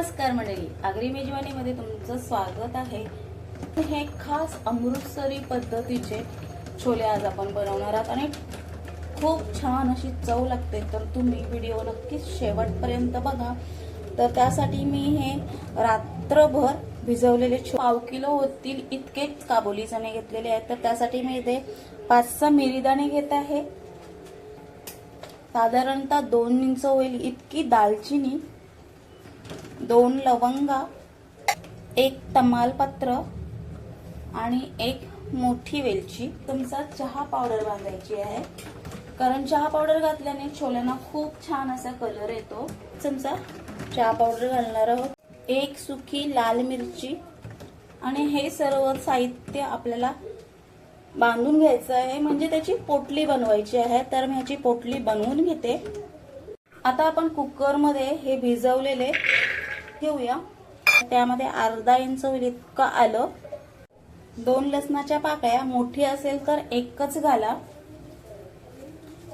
नमस्कार मंडळी. आगरी मेजवानीमध्ये तुमचं स्वागत आहे. हे खास अमृतसरी पद्धतीचे छोले आज आपण बनवणार आहात आणि खूप छान अशी चव लागते. तर तुम्ही व्हिडिओ नक्कीच शेवटपर्यंत बघा. तर त्यासाठी मी हे रात्रभर भिजवलेले छो- पाव किलो होतील इतकेच काबोली चणे घेतलेले आहेत. तर त्यासाठी मी इथे पाच सहा मिरीदाणे घेत आहे. साधारणतः दोन इंच होईल इतकी दालचिनी. दोन लवंगा एक तमालपत्र आणि एक मोठी वेलची. तुमचा चहा पावडर बांधायची आहे. कारण चहा पावडर घातल्याने छोल्यांना खूप छान असा कलर येतो. तुमचा चहा पावडर घालणार आहोत. एक सुकी लाल मिरची आणि हे सर्व साहित्य आपल्याला बांधून घ्यायचं आहे. म्हणजे त्याची पोटली बनवायची आहे. तर मी ह्याची पोटली बनवून घेते. आता आपण कुकरमध्ये हे भिजवलेले ठेवूया त्यामध्ये अर्धा इंच होईल इतकं आलं. दोन लसणाच्या पाकळ्या मोठी असेल तर एकच घाला.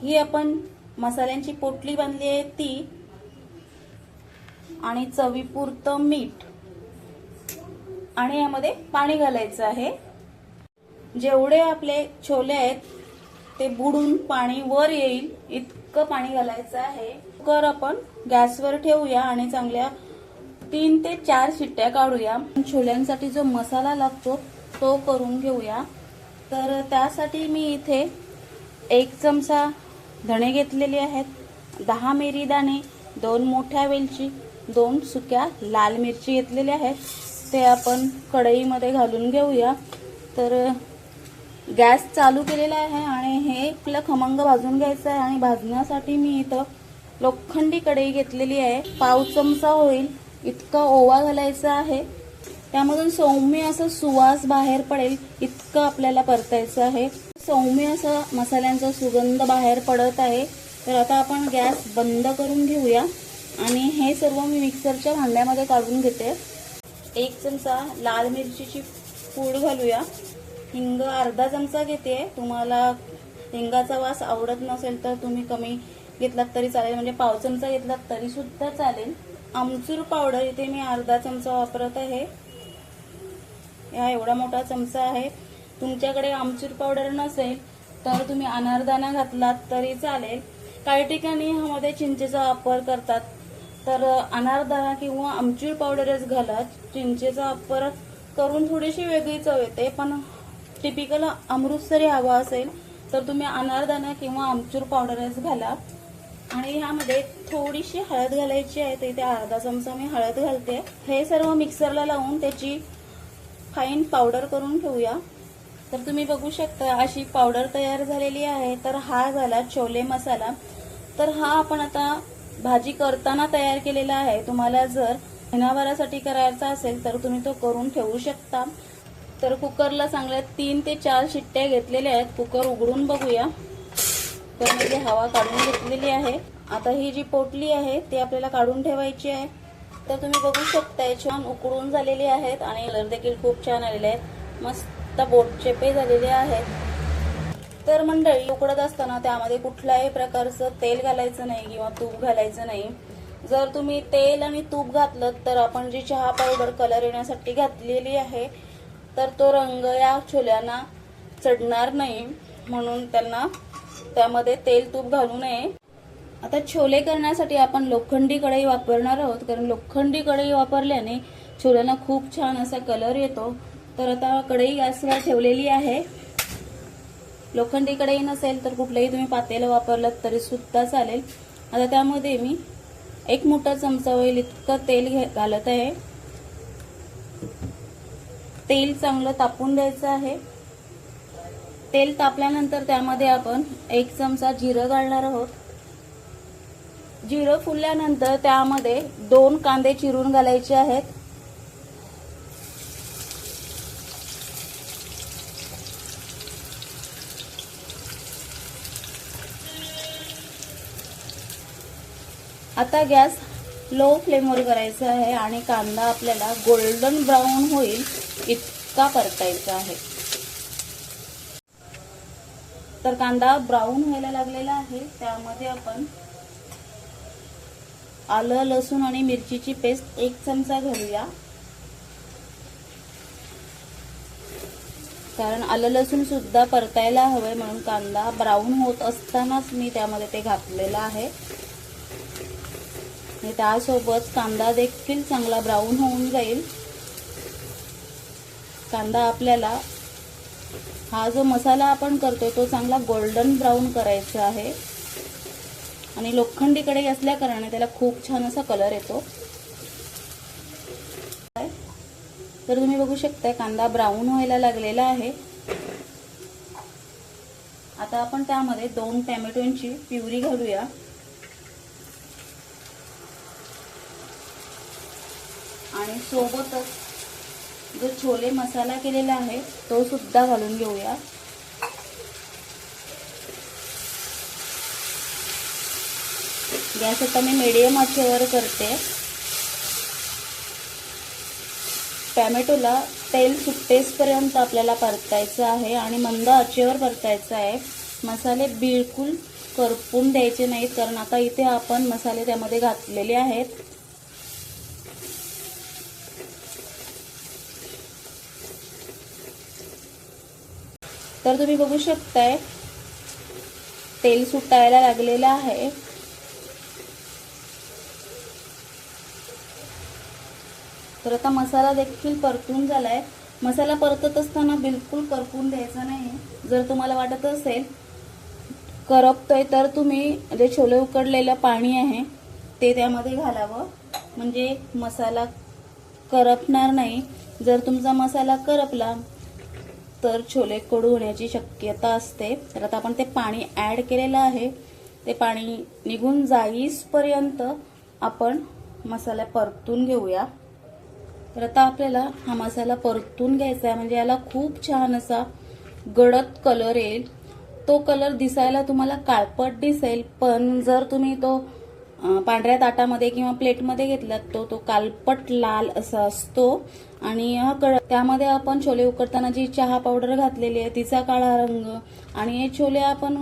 ही आपण मसाल्यांची पोटली बांधली आहे ती. आणि चवीपुरतं मीठ. आणि यामध्ये पाणी घालायचं आहे. जेवढे आपले छोले आहेत ते बुडून पाणी वर येईल इतकं पाणी घालायचं आहे. कुकर आपण गॅसवर ठेवूया आणि चांगल्या तीन ते चार शिट्ट्या काढूया. छोल्यांसाठी जो मसाला लागतो तो करून घेऊया. तर त्यासाठी मी इथे एक चमचा धणे घेतलेले आहेत दहा मिरी दाणे दोन मोठ्या वेलची दोन सुक्या लाल मिरची घेतलेल्या आहेत. ते आपण कढईमध्ये घालून घेऊया. तर गॅस चालू केलेला आहे आणि हे आपलं खमंग भाजून घ्यायचं आहे आणि भाजण्यासाठी मी इथं लोखंडी कढई घेतलेली आहे. पाव चमचा होईल. इतका ओवा घालायचा आहे. त्यामधून सौम्य असं सुवास बाहेर पडेल इतकं आपल्याला परतायचं आहे. सौम्य असं मसाल्यांचा सुगंध बाहेर पडत आहे. तर आता आपण गॅस बंद करून घेऊया. आणि हे सर्व मी मिक्सरच्या भांड्यामध्ये काढून घेते. एक चमचा लाल मिरचीची पूड घालूया. हिंग अर्धा चमचा घेते. तुम्हाला हिंगाचा वास आवडत नसेल तर तुम्ही कमी घेतलात तरी चालेल. म्हणजे पाव चमचा घेतलात तरी सुद्धा चालेल. आमचूर पावडर इथे मी अर्धा चमचा वापरत आहे. हा एवढा मोठा चमचा आहे. तुमच्याकडे आमचूर पावडर नसेल तर तुम्ही अनारदाना घातलात तरी चालेल. काही ठिकाणी ह्यामध्ये चिंचेचा वापर करतात. तर अनारदाना किंवा आमचूर पावडरच घाला चिंचेचा वापर करून थोडीशी वेगळी चव येते पण टिपिकल अमृतसरी हवा असेल तर तुम्ही अनारदाना किंवा आमचूर पावडरच घाला. आणि ह्यामध्ये थोडीशी हळद घालायची आहे तर इथे अर्धा चमचा मी हळद घालते. हे सर्व मिक्सरला लावून त्याची फाईन पावडर करून ठेवूया तर तुम्ही बघू शकता अशी पावडर तयार झालेली आहे. तर हा झाला छोले मसाला. तर हा आपण आता भाजी करताना तयार केलेला आहे. तुम्हाला जर महिनाभरासाठी करायचा असेल तर तुम्ही तो करून ठेवू शकता. तर कुकरला चांगल्या तीन ते चार शिट्ट्या घेतलेल्या आहेत. कुकर उघडून बघूया. तर मी ती हवा काढून घेतलेली आहे. आता ही जी पोटली आहे ती आपल्याला काढून ठेवायची आहे. तर तुम्ही बघू शकताय छान उकडून झालेली आहेत आणि कलर देखील खूप छान आलेले आहेत. मस्त बोटचेपे झालेले आहेत. तर मंडळी उकडत असताना त्यामध्ये कुठल्याही प्रकारचं तेल घालायचं नाही किंवा तूप घालायचं नाही. जर तुम्ही तेल आणि तूप घातलं तर आपण जी चहा पावडर कलर येण्यासाठी घातलेली आहे तर तो रंग या छोल्यांना चढणार नाही. म्हणून त्यांना त्यामध्ये तेल तूप घालू नये. आता छोले करण्यासाठी आपण लोखंडी कढई वापरणार आहोत. कारण लोखंडी कढई वापरल्याने छोल्यांना खूप छान असा कलर येतो. तर आता कढई गॅसवर ठेवलेली आहे. लोखंडी कढई नसेल तर कुठलंही तुम्ही पातेलं वापरलं तरी सुद्धा चालेल. आता त्यामध्ये मी एक मोठा चमचा होईल इतकं तेल घे घालत आहे. तेल चांगलं तापून द्यायचं आहे. तेल तापल्यानंतर त्यामध्ये आपण एक चमचा जिरं घालणार आहोत. जिरं फुलल्यानंतर त्यामध्ये दोन कांदे चिरून घालायचे आहेत. आता गॅस लो फ्लेमवर करायचा आहे आणि कांदा आपल्याला गोल्डन ब्राऊन होईल इतका परतायचा आहे. तर कांदा ब्राऊन व्हायला लागलेला आहे. त्यामध्ये आपण आलं लसूण आणि मिरचीची पेस्ट एक चमचा घालूया. कारण आलं लसूण सुद्धा परतायला हवंय म्हणून कांदा ब्राऊन होत असतानाच मी त्यामध्ये ते घातलेलं आहे. आणि त्यासोबत कांदा देखील चांगला ब्राऊन होऊन जाईल. कांदा आपल्याला हा जो मसाला आपण करतोय तो चांगला गोल्डन ब्राऊन करायचा आहे. आणि लोखंडी कढई असल्या कारणाने त्याला खूप छान असा कलर येतो. तर तुम्ही बघू शकता कांदा ब्राऊन व्हायला लागलेला आहे. आता आपण त्यामध्ये दोन टॅमॅटोंची प्युरी घालूया. आणि सोबतच जो छोले मसाला केलेला आहे तो सुद्धा घालून घेऊया. गॅस आता मी मिडियम आचेवर करते. टॅमॅटोला तेल सुट्टेसपर्यंत आपल्याला परतायचं आहे आणि मंद आचेवर परतायचं आहे. मसाले बिलकुल करपून द्यायचे नाहीत कारण आता इथे आपण मसाले त्यामध्ये घातलेले आहेत. तर तुम्ही बघू शकताय तेल सुटायला लागलेलं आहे. तर आता मसाला देखील परतून झालाय. मसाला परतत असताना बिलकुल करपून द्यायचा नाही. जर तुम्हाला वाटत असेल करपतोय तर तुम्ही जे छोले उकडलेलं पाणी आहे ते त्यामध्ये घालावं. म्हणजे मसाला करपणार नाही. जर तुमचा मसाला करपला तर छोले कडू होण्याची शक्यता असते. तर आता आपण ते पाणी ॲड केलेलं आहे. ते पाणी निघून जाईसपर्यंत आपण मसाला परतून घेऊया. तर आता आपल्याला हा मसाला परतून घ्यायचा आहे. म्हणजे याला खूप छान असा गडद कलर येईल. तो कलर दिसायला तुम्हाला काळपट दिसेल पण जर तुम्ही तो पांढऱ्या ताटामध्ये किंवा प्लेटमध्ये घेतलात तो तो कालपट लाल असा असतो. आणि हा कळ त्यामध्ये आपण छोले उकडताना जी चहा पावडर घातलेली आहे तिचा काळा रंग आणि हे छोले आपण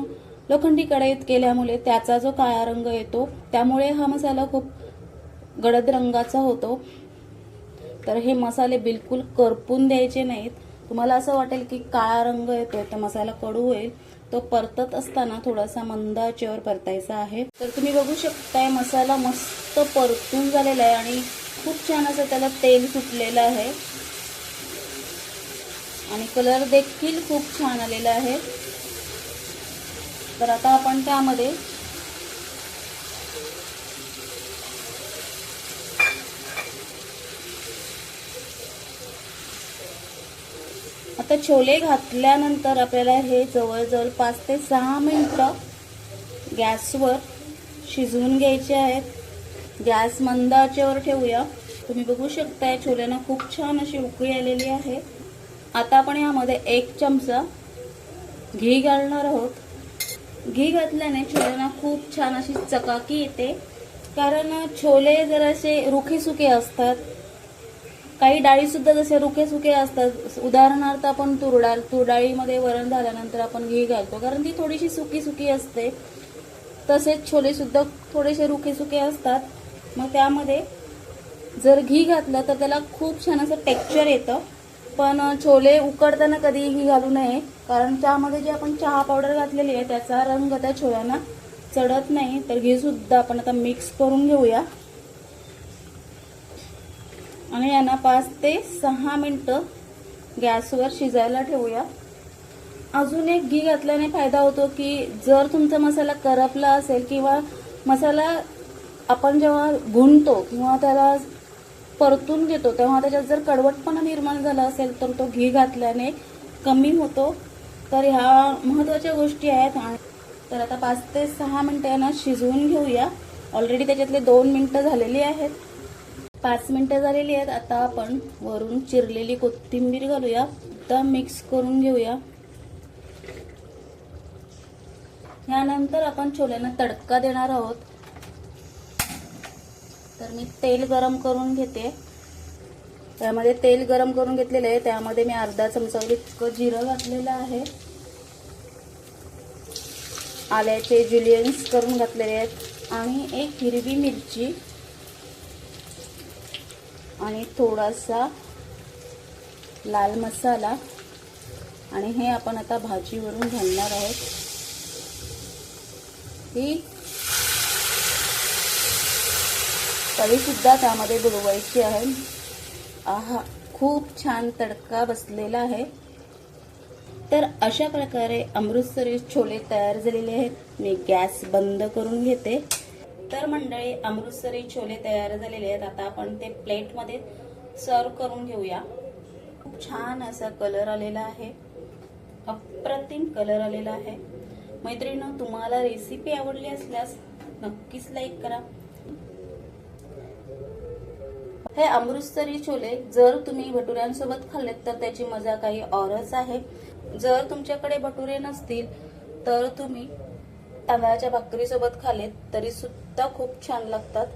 लोखंडी कढईत केल्यामुळे त्याचा जो काळा रंग येतो त्यामुळे हा मसाला खूप गडद रंगाचा होतो. तर हे मसाले बिलकुल करपून द्यायचे नाहीत. तुम्हाला असं वाटेल की काळा रंग येतोय तर मसाला कडू होईल. तो परतत असताना थोडासा मंद आचेवर परतायचा आहे. तर तुम्ही बघू शकताय मसाला मस्त परतून झालेला आहे आणि खूप छान असं त्याला तेल सुटलेलं आहे. आणि कलर देखील खूप छान आलेला आहे. तर आता आपण त्यामध्ये आता छोले घातल्यानंतर आपल्याला हे जवळजवळ पाच ते सहा मिनटं गॅसवर शिजवून घ्यायचे आहेत. गॅस मंद आचेवर ठेवूया. तुम्ही बघू शकताय छोल्यांना खूप छान अशी उकळी आलेली आहे. आता आपण यामध्ये एक चमचा घी घालणार आहोत. घी घातल्याने छोल्यांना खूप छान अशी चकाकी येते. कारण छोले जरासे रुखे सुके असतात. काही डाळी सुद्धा जसे रुखे सुके असतात उदाहरणार्थ आपण तुरडाळ तुरडाळीमध्ये वरण झाल्यानंतर आपण घी घालतो कारण ती थोडीशी सुकी सुकी असते. तसेच छोले सुद्धा थोडेसे रुखे सुके असतात. मग त्यामध्ये जर घी घातलं तर त्याला खूप छान असं टेक्स्चर येतं. पण छोले उकडताना कधी घी घालू नये कारण त्यामध्ये जे आपण चहा पावडर घातलेली आहे त्याचा रंग त्या छोल्यांना चढत नाही. तर घी सुद्धा आपण आता मिक्स करून घेऊया. आणि यांना पाच ते सहा मिनटं गॅसवर शिजायला ठेवूया. अजून एक घी घातल्याने फायदा होतो की जर तुमचा मसाला करपला असेल किंवा मसाला आपण जेव्हा गुणतो किंवा त्याला परतून घेतो तेव्हा त्याच्यात जर कडवटपणा निर्माण झाला असेल तर तो घी घातल्याने कमी होतो. तर ह्या महत्त्वाच्या गोष्टी आहेत तर आता पाच ते सहा मिनटं यांना शिजवून घेऊया. ऑलरेडी त्याच्यातले दोन मिनटं झालेली आहेत. पाच मिनटं झालेली आहेत. आता आपण वरून चिरलेली कोथिंबीर घालूया. एकदा मिक्स करून घेऊया. यानंतर आपण छोल्यांना तडका देणार आहोत. तर मी तेल गरम करून घेते. त्यामध्ये तेल गरम करून घेतलेलं आहे. त्यामध्ये मी अर्धा चमचा इतकं जिरं घातलेलं आहे. आल्याचे जुलियन्स करून घातलेले आहेत. आणि एक हिरवी मिरची आणि थोडासा लाल मसाला. आणि हे आपण आता भाजीवरून घालणार आहोत. ही तळीसुद्धा त्यामध्ये बुडवायची आहे. आहा खूप छान तडका बसलेला आहे. तर अशा प्रकारे अमृतसरी छोले तयार झालेले आहेत. मी गॅस बंद करून घेते. तर मंडळी अमृतसरी छोले तयार झालेले आहेत. आता आपण ते प्लेटमध्ये सर्व करून घेऊया. खूप छान असा कलर आलेला आहे. अप्रतिम कलर आलेला आहे. मैत्रिणी तुम्हाला रेसिपी आवडली असल्यास नक्कीच लाईक करा. हे अमृतसरी छोले जर तुम्ही भटुऱ्यांसोबत खाल्लेत तर त्याची मजा काही औरच आहे. जर तुमच्याकडे भटुरे नसतील तर तुम्ही तांदळाच्या भाकरीसोबत खाले तरी सुद्धा खूप छान लागतात.